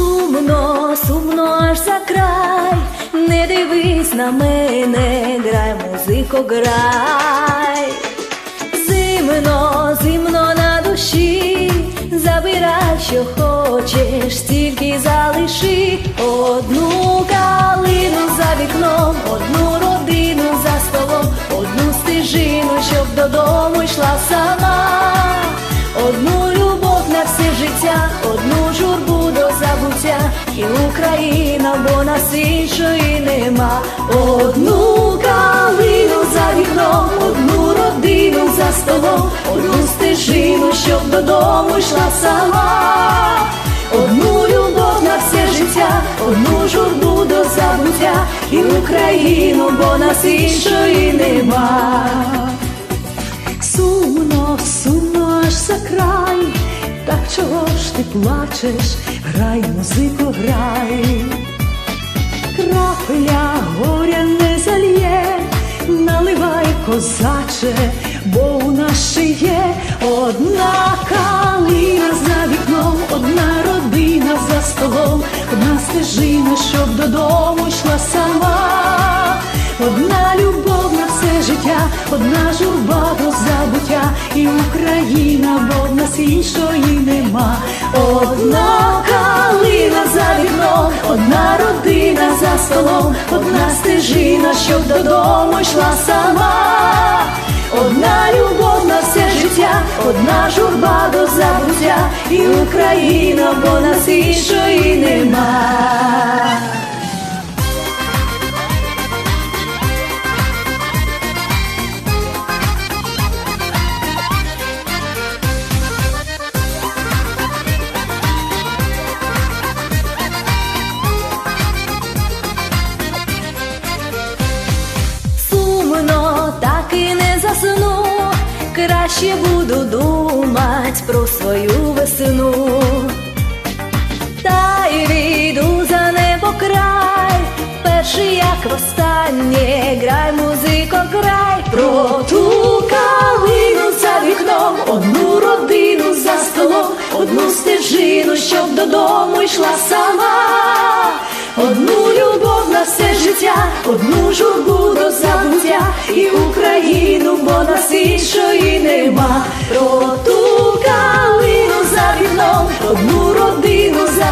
Сумно, сумно аж за край, не дивись на мене, грай, музико, грай. Зимно, зимно на душі, забирай, що хочеш, тільки залиши. Одну калину за вікном, одну родину за столом, одну стежину, щоб додому нас іншої нема, одну калину за вікном, одну родину за столом, одну стежину, щоб додому йшла сама, одну любов на все життя, одну журбу до забуття, і Україну, бо нас іншої нема. Сумно, сумно аж за край, так чого ж ти плачеш, грай, музику, грай, крапля горя не зальє, наливай козаче, бо у нас ще є одна калина за вікном, одна родина за столом, одна стежина, щоб додому йшла сама, одна любов на все життя, одна журба до забуття, і Україна, бо в нас іншої нема. Одна столом, одна стежина, щоб додому йшла сама, одна любов на все життя, одна журба до забуття, і Україна, бо нас іншої нема. Краще буду думать про свою весну. Та й війду за небо край, перший як востаннє, грай, музико, грай. Про ту калину за вікном, одну родину за столом, одну стежину, щоб додому йшла сама, одну любов на все життя, одну журбу до забуття,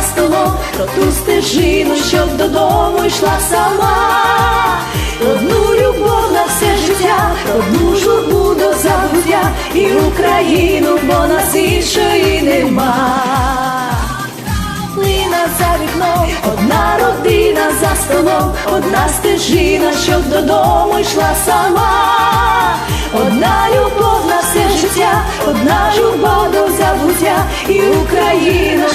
столом, про ту стежину, щоб додому йшла сама, одну любов на все життя, одну журбу до забуття, і Україну, бо нас іншої нема. Лина за вікном, одна родина за столом, одна стежина, щоб додому йшла сама, одна любов на все життя, одна журба до забуття, і Україна,